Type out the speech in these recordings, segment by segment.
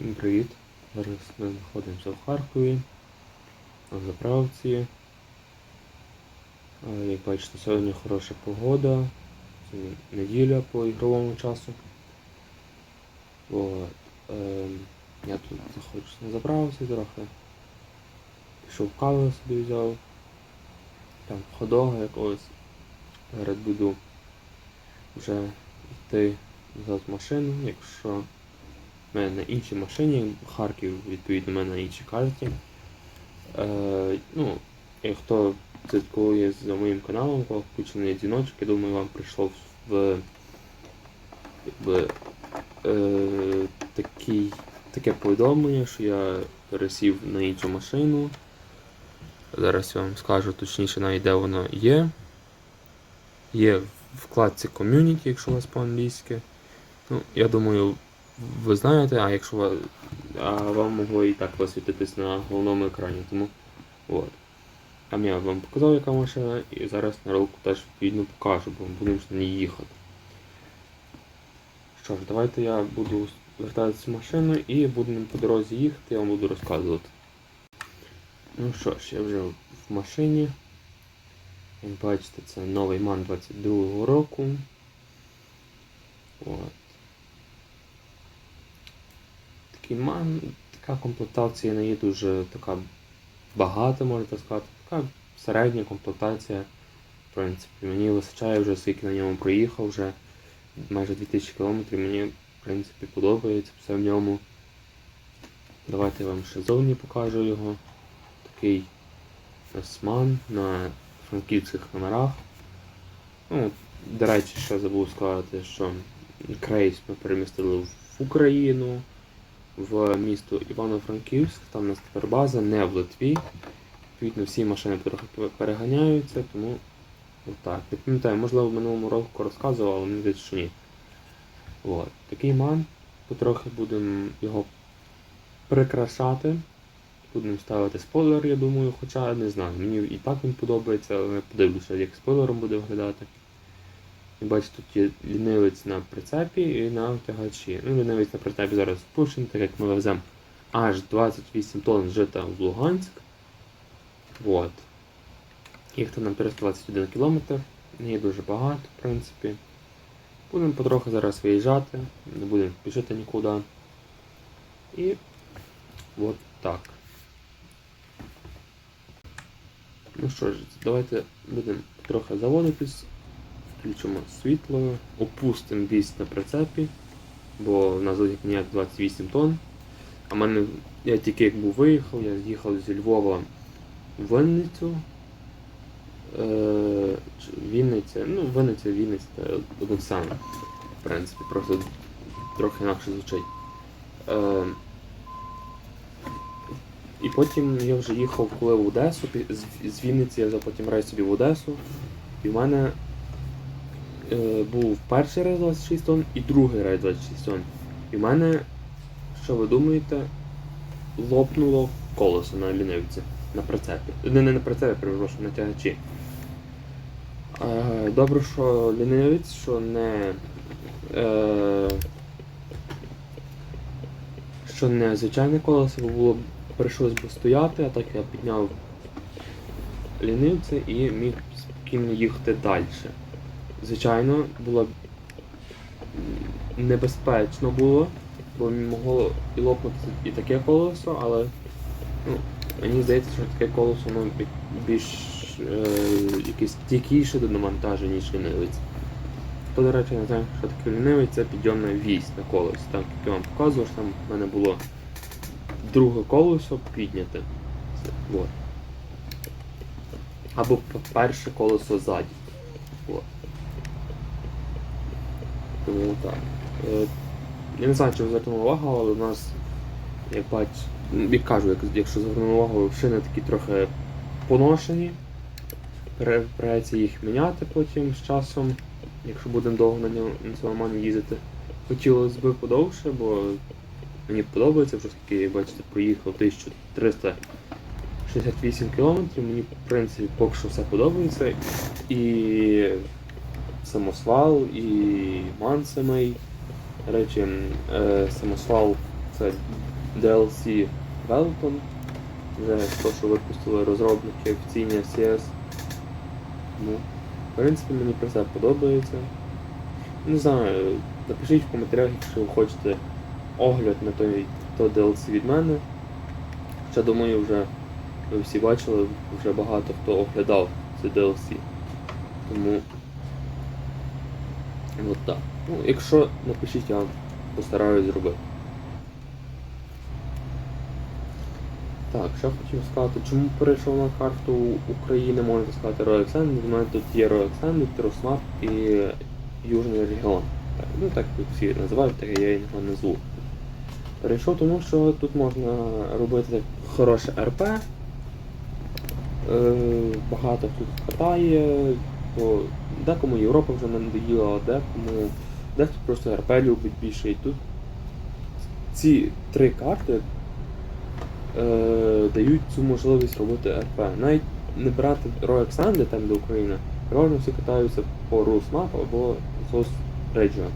Всім привіт! Зараз ми знаходимося в Харкові на заправці. Як бачите, сьогодні хороша погода. Це неділя по ігровому часу. От. ем, Я тут знаходжусь на заправці трохи. Пішов каву собі взяв. Там ходога якогось. Зараз буду вже йти назад в машину, якщо мене на іншій машині, Харків, відповідно, в мене на іншій карті. Е, ну, і хто слідкує за моїм каналом, кого включений дзвіночок, я думаю, вам прийшло в, в е, такий, таке повідомлення, що я пересів на іншу машину. Зараз я вам скажу точніше навіть де воно є. Є в вкладці ком'юніті, якщо у вас по-англійськи. Ну, я думаю, ви знаєте, а якщо ва- а вам могло і так висвітитись на головному екрані. Тому от. Там я вам показав, яка машина, і зараз на ролику теж відповідно покажу, бо будемо ж на ній їхати. Що ж, давайте я буду вертатися в машину і будемо по дорозі їхати, я вам буду розказувати. Ну що ж, я вже в машині. Як бачите, це новий МАН 22-го року. От. Такий така комплектація не є дуже така багата, можна так сказати. Така середня комплектація. В принципі, мені вистачає вже, скільки на ньому проїхав, вже майже 2000 км, мені в принципі подобається все в ньому. Давайте я вам ще зовні покажу його. Такий Осман на франківських номерах. Ну, до речі, ще забув сказати, що крейс ми перемістили в Україну, в місто Івано-Франківськ, там у нас тепер база, не в Литві. Відповідно, всі машини переганяються, тому отак. Не пам'ятаю, можливо, в минулому року розказував, але мені здається, що ні. От. Такий ман. Потрохи будемо його прикрашати. Будемо ставити спойлер, я думаю, хоча не знаю. Мені і так він подобається, але подивлюся, як спойлером буде виглядати. І бачите, тут є лінивець на прицепі і на тягачі. Ну, лінивець на прицепі зараз спущений, так як ми веземо аж 28 тонн жита в Луганськ. Вот. Їхати нам 321 км, не є дуже багато, в принципі. Будемо потроху зараз виїжджати, не будемо спішити нікуди. І от так. Ну що ж, давайте будемо трохи заводитись, включимо світло, опустимо вісь на прицепі, бо в нас як ніяк 28 тонн. А мене, я тільки як був виїхав, я з'їхав зі Львова в Вінницю. Е, Вінниця, ну, Вінниця, Вінниця, одне саме. В принципі, просто трохи інакше звучить. Е, і потім я вже їхав коли в Одесу, з, Вінниці я взяв потім рейс собі в Одесу. І в мене е, був перший рейс 26 тонн і другий рейс 26 тонн. І в мене, що ви думаєте, лопнуло колесо на лінивці, на прицепі. Не, не на прицепі, перепрошую, на тягачі. Е, добре, що лінивець, що не. Е, що не звичайне колесо, бо було прийшлось би стояти, а так я підняв лінивце і міг спокійно їхати далі. Звичайно, було небезпечно було, бо могло і лопнути і таке колесо, але ну, мені здається, що таке колесо воно більш е, якесь стійкіше до навантаження, ніж лінивець. Хто, до речі, не знає, що таке лінивець, це підйомна вісь на колесі. Так, як я вам показував, там в мене було друге колесо підняте. Або перше колесо ззаді. От. Тому так. Е, я не знаю, чи ви звернули увагу, але у нас, як бач, як кажу, якщо звернули увагу, шини такі трохи поношені. Придеться їх міняти потім з часом, якщо будемо довго на ньому на цьому мані їздити. Хотілося б подовше, бо Мені подобається, вже скільки, бачите, проїхав 1368 км, мені в принципі поки що все подобається. І самосвал, і ман самий. До речі, е, самосвал це DLC Велтон. Вже то, що випустили розробники офіційні FCS. Ну, в принципі, мені про це подобається. Не знаю, напишіть в коментарях, якщо ви хочете огляд на той то DLC від мене. Хоча думаю, вже ви всі бачили, вже багато хто оглядав це DLC. Тому. От так. Ну, якщо напишіть, я вам постараюсь зробити. Так, що хотів сказати, чому перейшов на карту України, можна сказати, Extended. У мене тут є Extended, Трусмап і Южний регіон. Так, ну так як всі називають, так я його назву. Перейшов тому, що тут можна робити хороше РП. Е, багато тут катає, бо декому Європа вже надоїла, декому дехто просто РП любить більше. І тут ці три карти е, дають цю можливість робити РП. Навіть не брати Royal Extended там де Україна, переважно всі катаються по Rules або South Region,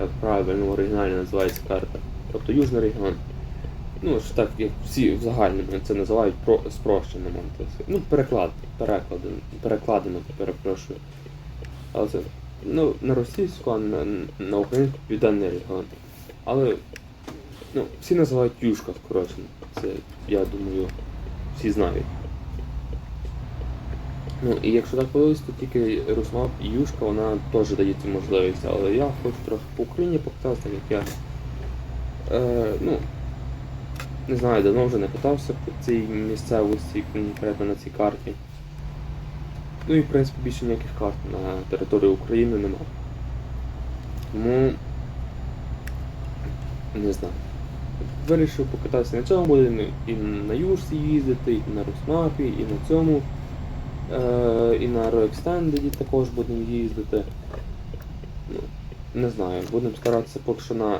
як правильно в оригіналі називається карта. Тобто Южний регіон. Ну, ж так, як всі в загальному це називають про спрощено. Ну, переклад, перекладено, перекладено, перепрошую. Але це ну, на російську, а на, на українську південний регіон. Але ну, всі називають юшка скорочено. Це, я думаю, всі знають. Ну, і якщо так подивитися, то тільки Русмап Юшка, вона теж дає цю можливість, але я хочу трохи по Україні показати, як я. Е, ну, не знаю, давно вже не катався по цій місцевості, конкретно на цій карті. Ну і в принципі більше ніяких карт на території України нема. Тому не знаю. Вирішив покататися на цьому, буде і на Юрсі їздити, і на Русмапі, і на цьому. Е, і на Roextended також будемо їздити. Ну, не знаю, будемо старатися поки що на.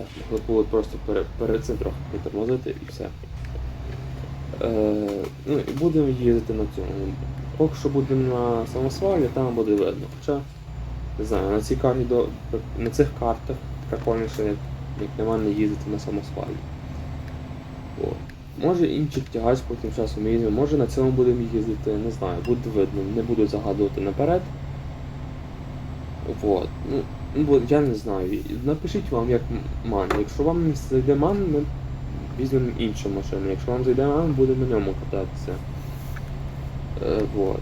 Так, могли було просто перед, цим трохи притормозити і все. Е, ну і будемо їздити на цьому. Поки що будемо на самосвалі, там буде видно. Хоча, не знаю, на цій карті до, на цих картах прикольніше, як, як на мене, їздити на самосвалі. От. Може інший тягач потім часом їздимо, може на цьому будемо їздити, не знаю, буде видно, не буду загадувати наперед. Вот. Ну, бо я не знаю. Напишіть вам як ман. Якщо вам не зайде ман, ми візьмемо іншу машину. Якщо вам зайде ман, будемо на ньому кататися. Е, вот.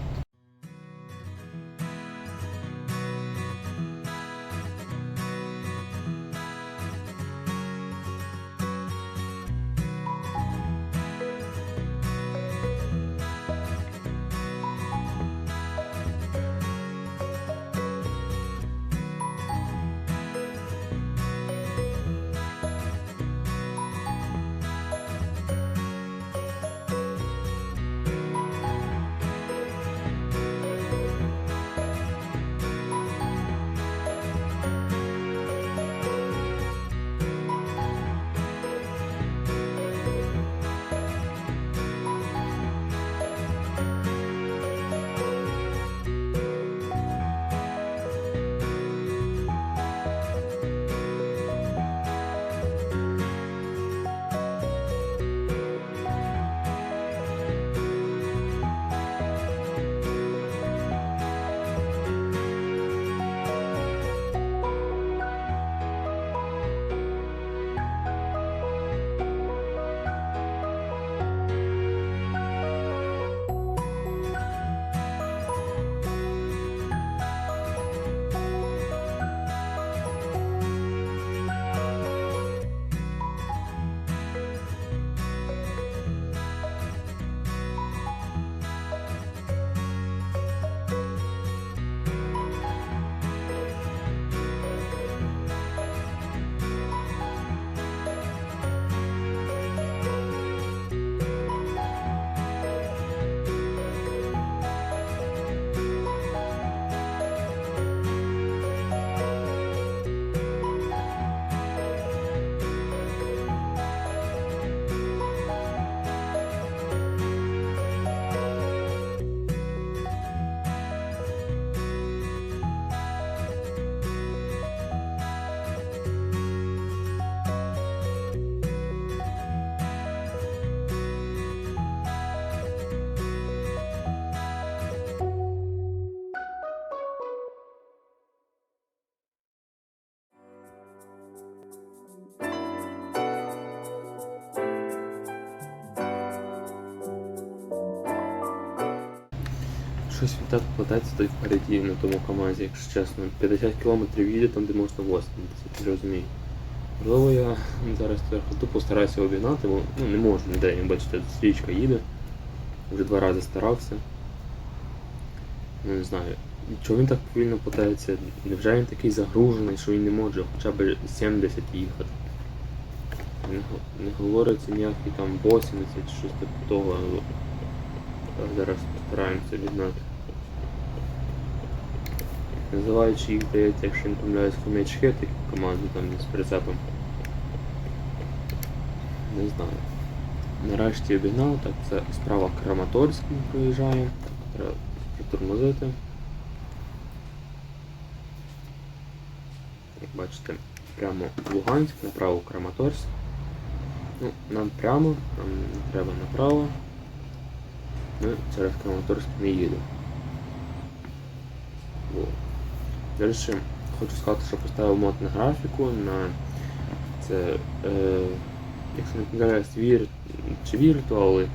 Щось він так плететься той впереді на тому КАМАЗі, якщо чесно. 50 км їде там, де можна 80, не розумію. Можливо, я зараз тупо стараюся обігнати, бо ну, не можу ніде, як бачите, стрічка їде. Вже два рази старався. Ну не знаю. Чого він так повільно плетається? Невже він такий загружений, що він не може хоча б 70 їхати? Не, не говориться ніякий там 80 чи щось типу того. Зараз постараємося відзнати. Називаючи їх, здається, якщо не помиляюсь, хомячки, такі команди там з прицепом. Не знаю. Нарешті обігнав, так це справа Краматорськ ми проїжджаємо. Так, треба притормозити. Як бачите, прямо Луганськ, направо Краматорськ. Ну, нам прямо, нам треба направо. Ми через Краматорськ не їдемо. До хочу сказати, що поставив мод на графіку на це, е, якщо не помиляюсь, вір чи віртуал, е,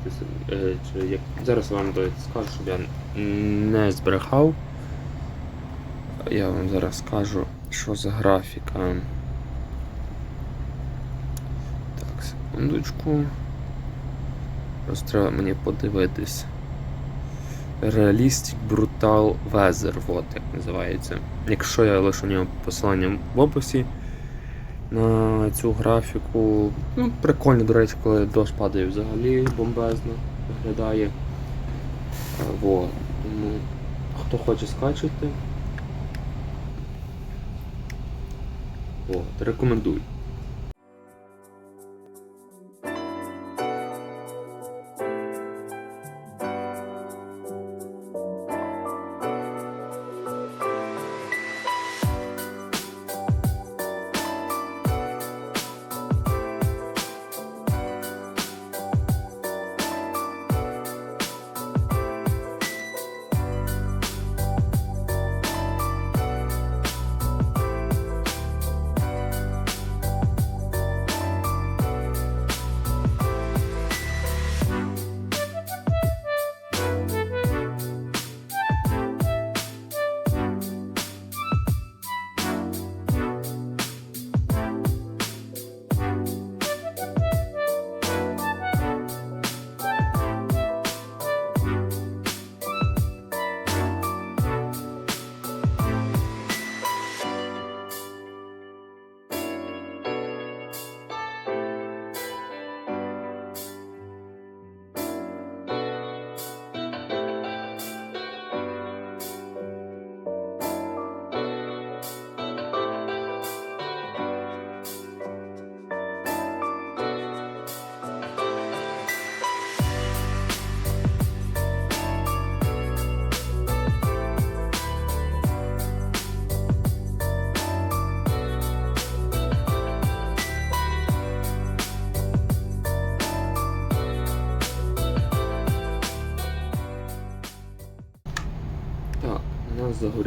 чи як зараз вам скажу, щоб я не збрехав. Я вам зараз скажу, що за графіка. Так, секундочку. Просто треба мені подивитись. Realistic Brutal Weather, от як називається. Якщо я лишу нього посилання в описі на цю графіку. Ну, прикольно, до речі, коли дощ падає взагалі бомбезно виглядає. Е, Вот. Тому хто хоче скачати. От, рекомендую.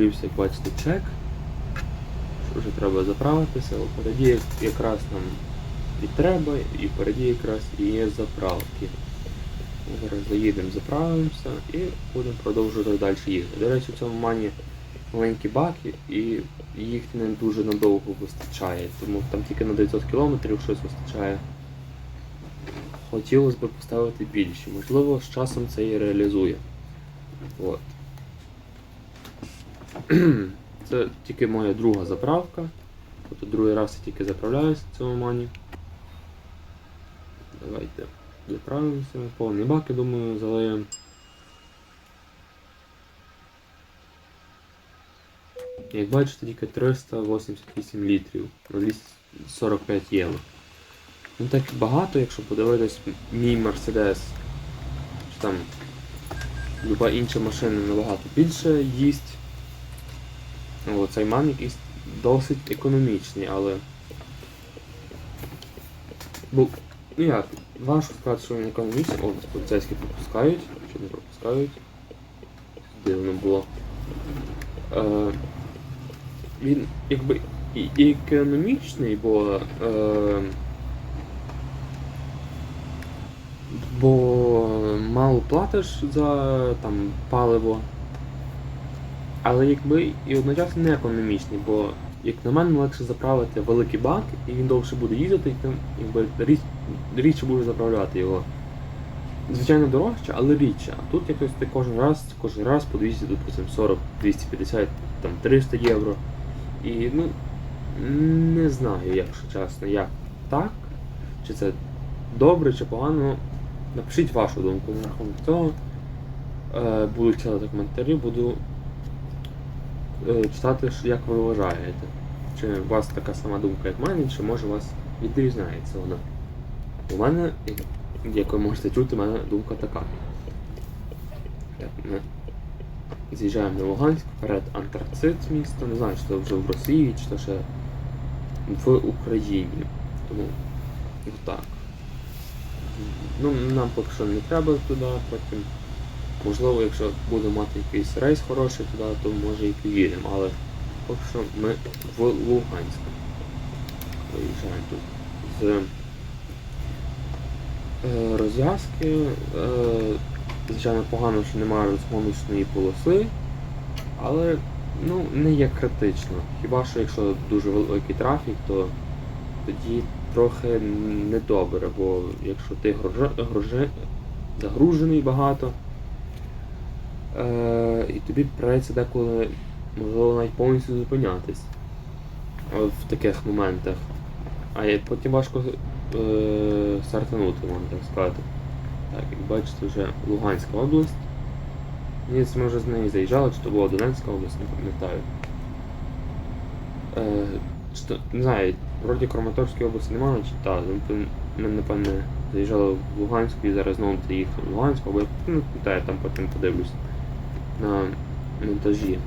У як бачите, чек. Що вже треба заправитися. Впереді якраз нам і треба, і впереді якраз і є заправки. Ми Зараз заїдемо, заправимося і будемо продовжувати далі їхати. До речі, в цьому мані маленькі баки і їх не дуже надовго вистачає, тому там тільки на 900 кілометрів щось вистачає. Хотілося б поставити більше. Можливо, з часом це і реалізує. От. Це тільки моя друга заправка. Тобто другий раз я тільки заправляюсь в цьому мані. Давайте заправимося. Повний бак, я думаю, залиємо. Як бачите, тільки 388 літрів. На 245 євро. Ну так багато, якщо подивитись мій Мерседес. Чи там люба інша машина набагато більше їсть. Ну, цей ман якийсь досить економічний, але. Бо, ну як, важко сказати, що він економічний. О, поліцейські пропускають, чи не пропускають. Дивно було. Е, він якби і економічний, бо. Е, бо мало платиш за там паливо але якби і одночасно не економічний, бо як на мене легше заправити великий бак, і він довше буде їздити, тим якби річ, рідше буде заправляти його. Звичайно, дорожче, але рідше. А тут якось ти кожен раз, кожен раз по 200, допустим, 40, 250, там 300 євро. І ну не знаю, якщо чесно, як так, чи це добре, чи погано. Напишіть вашу думку на рахунок цього. Е, буду читати коментарі, буду читати, як ви вважаєте. Чи у вас така сама думка, як в мене, чи може у вас відрізняється вона. У мене, як- ви можете чути, у мене думка така. Ми з'їжджаємо на Луганськ, перед Антрацит місто, не знаю, чи це вже в Росії, чи це ще в Україні. Тому так. Ну, нам поки що не треба туди, потім. Можливо, якщо будемо мати якийсь рейс хороший туди, то може і поїдемо, але поки що ми в Луганськ. Виїжджаємо тут з е, розв'язки. Е, звичайно, погано, що немає розгоночної полоси, але ну, не є критично. Хіба що якщо дуже великий трафік, то тоді трохи недобре, бо якщо ти гружа, гружи, загружений багато, і тобі придеться деколи, можливо, навіть повністю зупинятись е, в таких моментах. А потім важко е, стартанути, можна так сказати. Так, як бачите, вже Луганська область. Здається, ми вже з неї заїжджали, чи то була Донецька область, не пам'ятаю. Е, чи то, не знаю, вроді Краматорської області немає, чи так. Ми, напевне, заїжджали в Луганську і зараз знову заїхали в Луганську, або я ну, пам'ятаю, там потім подивлюсь на монтажі.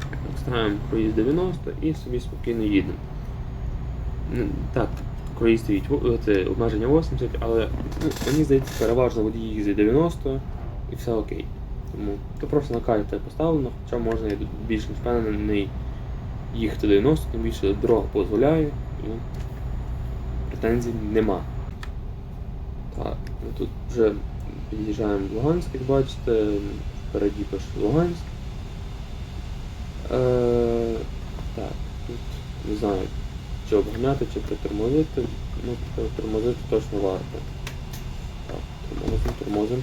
Так, ставимо круїз 90 і собі спокійно їдемо. Ну, Так, круїз це обмеження 80, але ну, мені здається, переважно водій їздить 90 і все окей. Тому то просто на карті поставлено, хоча можна і більш впевнений їхати 90, тим більше дорога дозволяє, і претензій нема. Так, тут вже під'їжджаємо в Луганськ, як бачите, пише Луганськ. Е, так, тут не знаю, чи обганяти, чи притормозити. Ну, притормозити точно варто. Так, тормозимо, тормозимо.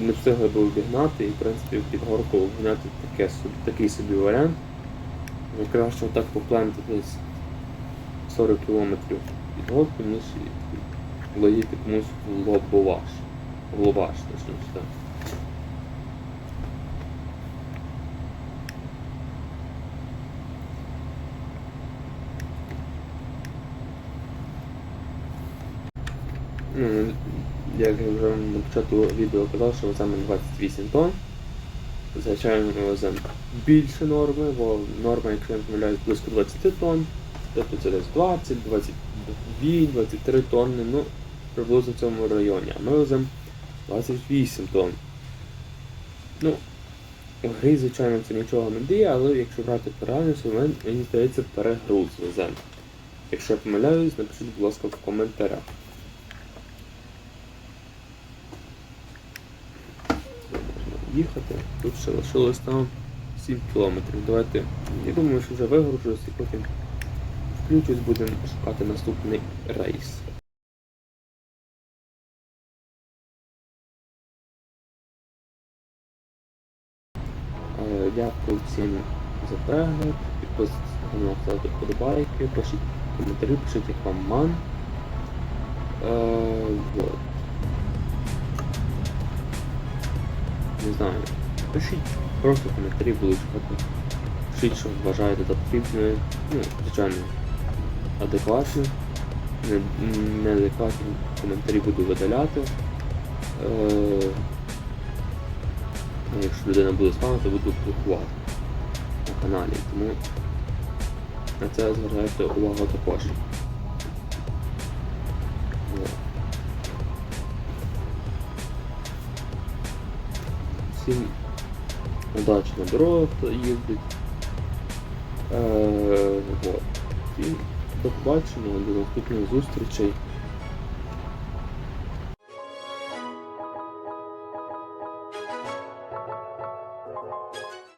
Не встигли би обігнати і в принципі під горку обганяти таке, такий собі варіант. Краще отак поплентати десь 40 км під горку, ніж летіти комусь в лобоваш. Лобаш, точніше Ну, як я вже на початку відео казав, що веземо 28 тонн. Звичайно, ми веземо більше норми, бо норма, якщо я помиляюсь, близько 20 тонн. Тобто це десь 20, 22, 23 тонни, ну, приблизно в цьому районі. А ми веземо 28 тонн. Ну, в грі, звичайно, це нічого не діє, але якщо брати по реальності, мені, мені здається, перегруз веземо. Якщо я помиляюсь, напишіть, будь ласка, в коментарях. Їхати. Тут ще лишилось там 7 кілометрів. Давайте, я думаю, що вже вигружусь і потім включусь, будемо шукати наступний рейс. Е, Дякую всім за перегляд. Підписуйтесь на канал, ставте вподобайки, пишіть коментарі, пишіть, як вам ман. Е, вот. Не знаю. Пишіть просто коментарі, буду чекати. Пишіть, що вважаєте потрібне. Ну, звичайно, адекватно. Не- Неадекватні коментарі буду видаляти. Е, ну, якщо людина буде спамити, буду блокувати на каналі. Тому на це звертайте увагу також. Всім удачно на їздить. Е, вот. І до побачення, до наступних зустрічей.